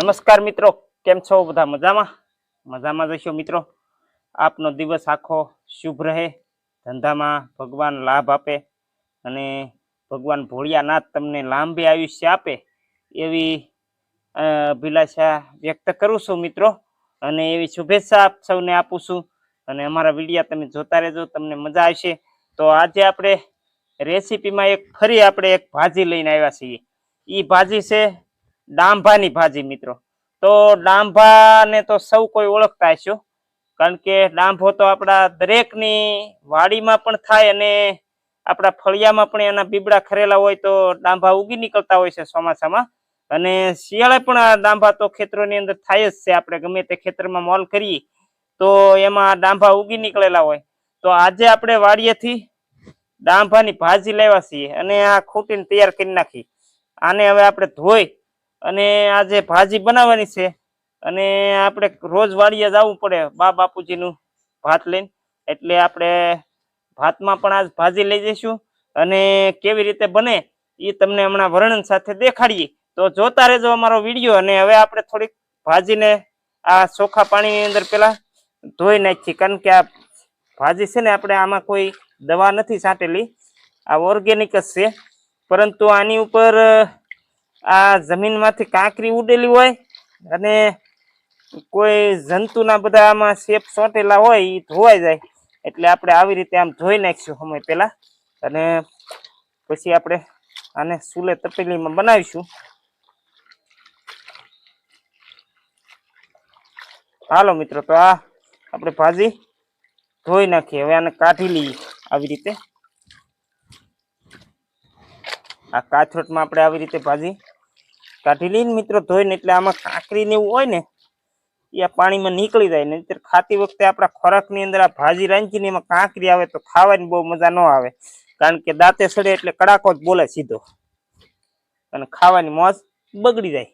નમસ્કાર મિત્રો, કેમ છો બધા મજામાં? મજામાં જશો મિત્રો? આપનો દિવસ આખો શુભ રહે. ધંધામાં ભગવાન લાભ આપે અને ભગવાન ભોળિયાનાથ તમને લાંબી આયુષ્ય આપે એવી અભિલાષા વ્યક્ત કરું છું મિત્રો અને એવી શુભેચ્છા આપ સૌને આપું છું અને અમારા વિડીયા તમે જોતા રહેજો, તમને મજા આવશે. તો આજે આપણે રેસીપીમાં એક ફરી આપણે એક ભાજી લઈને આવ્યા છીએ. એ ભાજી છે ડાંભાની ભાજી મિત્રો. તો ડાંભાને તો સૌ કોઈ ઓળખતા હશો. કારણ કે ડાંભો તો આપણા દરેકની વાડીમાં પણ થાય અને આપણા ફળિયામાં પણ એના બીબડા ખરેલા હોય તો ડાંભા ઉગી નીકળતા હોય છે ચોમાસામાં. અને શિયાળે પણ આ ડાંભા તો ખેતરોની અંદર થાય જ છે. આપણે ગમે તે ખેતરમાં મોલ કરીએ તો એમાં ડાંભા ઉગી નીકળેલા હોય. તો આજે આપણે વાડીએથી ડાંભાની ભાજી લેવા છીએ અને આ ખૂટીને તૈયાર કરી નાખી. આને હવે આપણે ધોઈ અને આજે ભાજી બનાવવાની છે, અને આપણે રોજ વાડીએ જવું પડે બા બાપુજીનું ભાત લઈને, એટલે આપણે ભાતમાં પણ આજ ભાજી લઈ જઈશું. અને કેવી રીતે બને એ તમને હમણાં વર્ણન સાથે દેખાડીએ. તો જોતા રહેજો અમારો વીડિયો, અને હવે આપણે થોડીક ભાજીને આ ચોખા પાણીની અંદર પેલા ધોઈ નાખીએ, કારણ કે આ ભાજી છે ને આપણે આમાં કોઈ દવા નથી છાંટેલી. આ ઓર્ગેનિક જ છે. પરંતુ આની ઉપર આ જમીનમાંથી કાંકરી ઉડેલી હોય અને કોઈ જંતુના બધા આમાં શેપ ચોંટેલા હોય એ ધોવાઈ જાય. એટલે આપણે આવી રીતે આમ ધોઈ નાખીશું સમય પહેલા અને પછી આપણે આને સુલે તપેલીમાં બનાવીશું. હાલો મિત્રો, તો આ આપણે ભાજી ધોઈ નાખીએ. હવે આને કાઢી લઈએ આવી રીતે. આ કાથરોટમાં આપણે આવી રીતે ભાજી કાઢી લઈને મિત્રો ધોઈને એટલે આમાં કાંકરી ને એવું હોય ને, એ આ પાણીમાં નીકળી જાય. ને ખાતી વખતે આપણા ખોરાકની અંદર આ ભાજી રાંધીને એમાં કાંકરી આવે તો ખાવાની બહુ મજા ન આવે. કારણ કે દાંતે સડે એટલે કડાકો જ બોલે સીધો. અને ખાવાની મોજ બગડી જાય.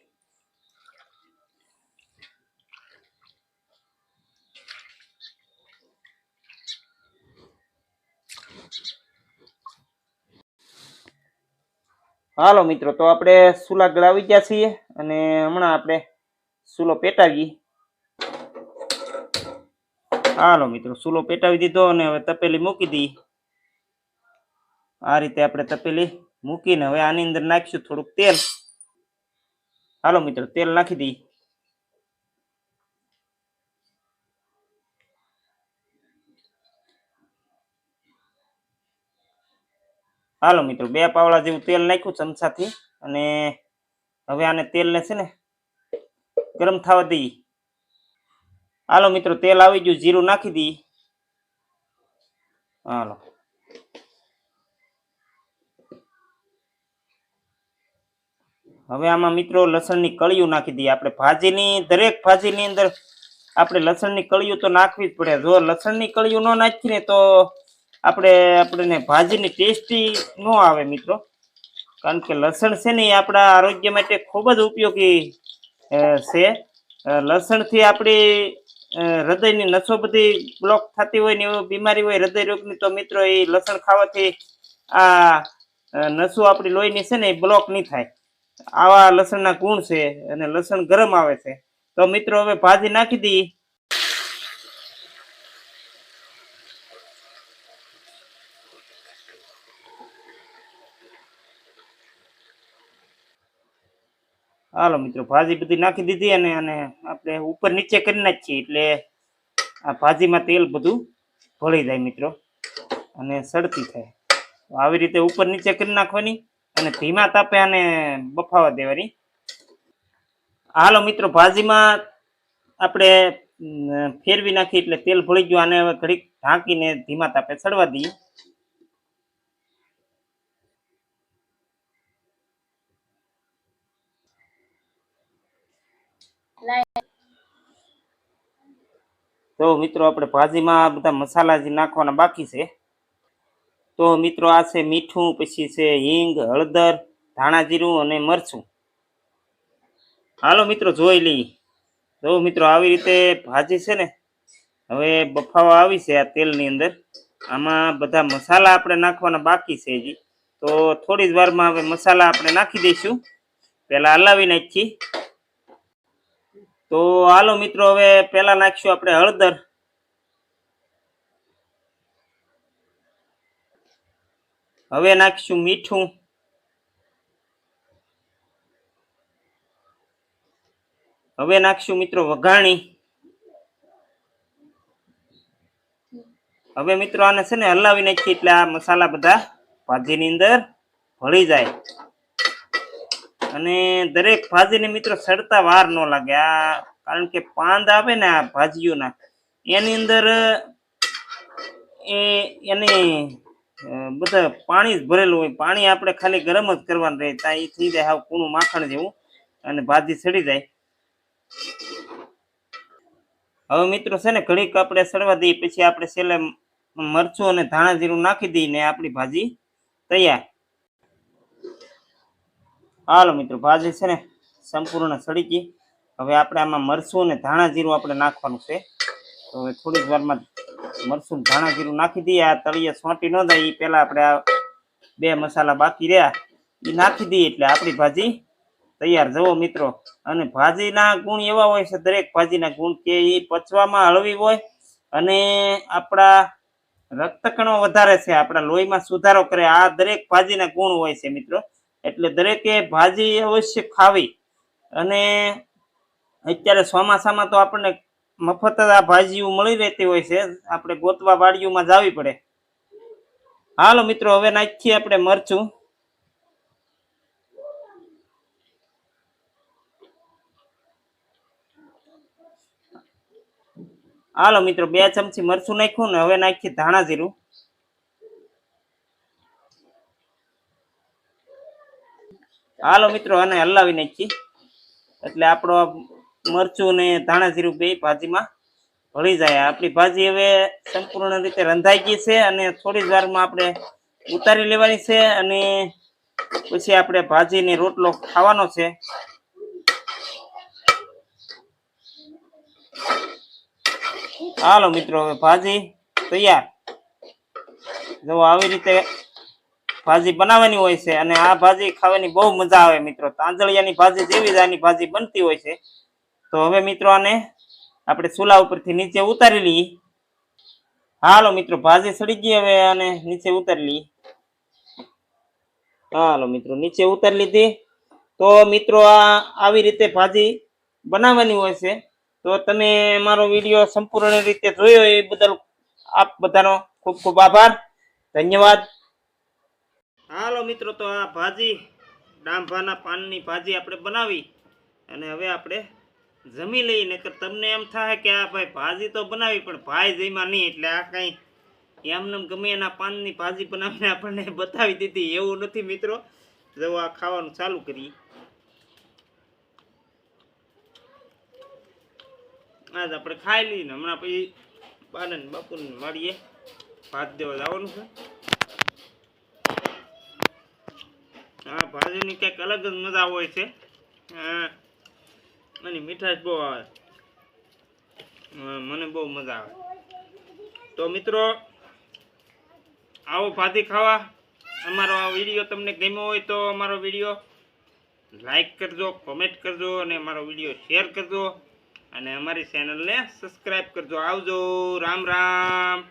હાલો મિત્રો, તો આપણે સુલા ગળાવી ગયા છીએ અને હમણાં આપણે સુલો પેટાવી હાલો મિત્રો, સુલો પેટાવી દીધો અને હવે તપેલી મૂકી દઈ આ રીતે આપણે તપેલી મૂકીને હવે આની અંદર નાખીશું થોડુંક તેલ. હાલો મિત્રો, તેલ નાખી દઈ હાલો મિત્રો, બે પાવડા જેવું તેલ નાખ્યું ચમચાથી. અને હવે આને તેલને છે ને ગરમ થવા દઈએ. હાલો મિત્રો, તેલ આવી ગયું, જીરું નાખી દઈએ. હાલો. હવે આમાં મિત્રો લસણની કળીઓ નાખી દઈએ. આપણે ભાજીની, દરેક ભાજીની અંદર આપણે લસણની કળીઓ તો નાખવી જ પડે. જો લસણની કળીઓ ન નાખીએ તો આપણે આપણને ભાજીની ટેસ્ટી ન આવે મિત્રો. કારણ કે લસણ છે ને એ આપણા આરોગ્ય માટે ખૂબ જ ઉપયોગી છે. લસણથી આપણી હૃદયની નસો બધી બ્લોક થતી હોય ને એવી બીમારી હોય હૃદય રોગની, તો મિત્રો એ લસણ ખાવાથી આ નસો આપણી લોહીની છે ને એ બ્લોક નહીં થાય. આવા લસણના ગુણ છે અને લસણ ગરમ આવે છે. તો મિત્રો હવે ભાજી નાખી દઈએ હાલો મિત્રો, ભાજી બધી નાખી દીધી અને અને આપણે ઉપર નીચે કરી નાખીએ એટલે આ ભાજીમાં તેલ બધું ભળી જાય મિત્રો અને સડતી થાય. આવી રીતે ઉપર નીચે કરી નાખવાની અને ધીમા તાપે આને બફાવા દેવાની. હાલો મિત્રો, ભાજીમાં આપણે ફેરવી નાખી એટલે તેલ ભળી ગયું. અને હવે ઘડીક ઢાંકીને ધીમા તાપે સડવા દઈએ. તો મિત્રો, આપણે ભાજીમાં બધા મસાલા જે નાખવાના બાકી છે. તો મિત્રો, આ છે મીઠું, પછી છે હિંગ, હળદર, ધાણા જીરું અને મરચું. હાલો મિત્રો, જોઈ લઈએ. તો મિત્રો, આવી રીતે ભાજી છે ને, હવે બફાવા આવી છે આ તેલની અંદર. આમાં બધા મસાલા આપણે નાખવાના બાકી છે હજી. તો થોડી જ વારમાં હવે મસાલા આપણે નાખી દઈશું. પહેલાં હલાવી નાખીએ તો હાલો મિત્રો, હવે પેલા નાખશું આપણે હળદર. હવે નાખશું મીઠું. હવે નાખશું મિત્રો વઘાણી. હવે મિત્રો આને છે ને હલાવી નાખીએ, એટલે આ મસાલા બધા ભાજીની અંદર ભળી જાય. અને દરેક ભાજીને મિત્રો સડતા વાર ન લાગે. આ કારણ કે પાંદ આવે ને આ ભાજીઓના, એની અંદર, એ, એને બધા પાણી જ ભરેલું હોય. પાણી આપણે ખાલી ગરમ જ કરવાનું રહે. ત્યાં એ થઈ જાય હાવ કૂણું માખણ જેવું અને ભાજી સડી જાય. હવે મિત્રો છે ને, ઘડીક આપણે સડવા દઈએ. પછી આપણે છેલ્લે મરચું અને ધાણા જીરું નાખી દઈએ ને આપણી ભાજી તૈયાર. હાલો મિત્રો, ભાજી છે ને સંપૂર્ણ સડી હવે આપણે આમાં મરસું અને ધાણા જીરું આપણે નાખવાનું છે. તો હવે થોડીક વારમાં મરસું ધાણા જીરું નાખી દઈએ. આ તળિયે સોંટી ન જાય એ પહેલાં આપણે આ બે મસાલા બાકી રહ્યા. એ નાખી દઈએ એટલે આપણી ભાજી તૈયાર. જવો મિત્રો, અને ભાજીના ગુણ એવા હોય છે, દરેક ભાજીના ગુણ કે એ પચવામાં હળવી હોય અને આપણા રક્તકણો વધારે છે, આપણા લોહીમાં સુધારો કરે. આ દરેક ભાજીના ગુણ હોય છે મિત્રો. એટલે દરેકે ભાજી અવશ્ય ખાવી. અને અત્યારે ચોમાસામાં તો આપણને મફત આ ભાજીઓ મળી રહેતી હોય છે. આપણે ગોતવા વાડીઓમાં જાવી પડે. હાલો મિત્રો, હવે નાખીએ આપણે મરચું. હાલો મિત્રો, બે ચમચી મરચું નાખ્યું ને હવે નાખીએ ધાણા જીરું. હાલો મિત્રો, આને હલાવી નાખીએ. એટલે આપણો મરચું ને ધાણા જીરું બે ભાજીમાં ભળી જાય. આપણી ભાજી હવે સંપૂર્ણ રીતે રંધાઈ ગઈ છે અને થોડી વારમાં આપણે ઉતારી લેવાની છે અને પછી આપણે ભાજીને રોટલો ખાવાનો છે. હાલો મિત્રો, હવે ભાજી તૈયાર. જો આવી રીતે ભાજી બનાવવાની હોય છે અને આ ભાજી ખાવાની બહુ મજા આવે મિત્રો. તાંજળિયાની ભાજી જેવી જ આની ભાજી બનતી હોય છે. તો હવે મિત્રો આને આપણે ચૂલા ઉપરથી નીચે ઉતારી લઈએ. હાલો મિત્રો, ભાજી સડી ગઈ હવે અને નીચે ઉતારી લઈએ. હાલો મિત્રો, નીચે ઉતારી લીધી. તો મિત્રો આ આવી રીતે ભાજી બનાવવાની હોય છે. તો તમે મારો વીડિયો સંપૂર્ણ રીતે જોયો એ બદલ આપ બધાનો ખૂબ ખૂબ આભાર. ધન્યવાદ. હાલો મિત્રો, તો આ ભાજી, ડાંભાના પાનની ભાજી આપણે બનાવી અને હવે આપણે જમી લઈએ. નકર તમને એમ થાય કે આ ભાઈ ભાજી તો બનાવી, પણ ભાઈ જમ્યા નહીં. એટલે આ કંઈ એમને ગમે એના પાનની ભાજી બનાવીને આપણને બતાવી દીધી. એવું નથી મિત્રો. જો આ ખાવાનું ચાલુ કરીએ. આજ આપણે ખાઈ લઈએ ને. હમણાં પછી બાને બાપુને મળીએ ભાત દેવા જવાનું છે. ભાજીની કંઈક અલગ જ મજા હોય છે. અને મીઠાશ બહુ આવે. મને બહુ મજા આવે. તો મિત્રો, આવો ભાજી ખાવા. અમારો આ વીડિયો તમને ગમ્યો હોય તો અમારો વીડિયો લાઈક કરજો, કોમેન્ટ કરજો, અને અમારો વીડિયો શેર કરજો. અને અમારી ચેનલને સબસ્ક્રાઈબ કરજો. આવજો. રામ રામ.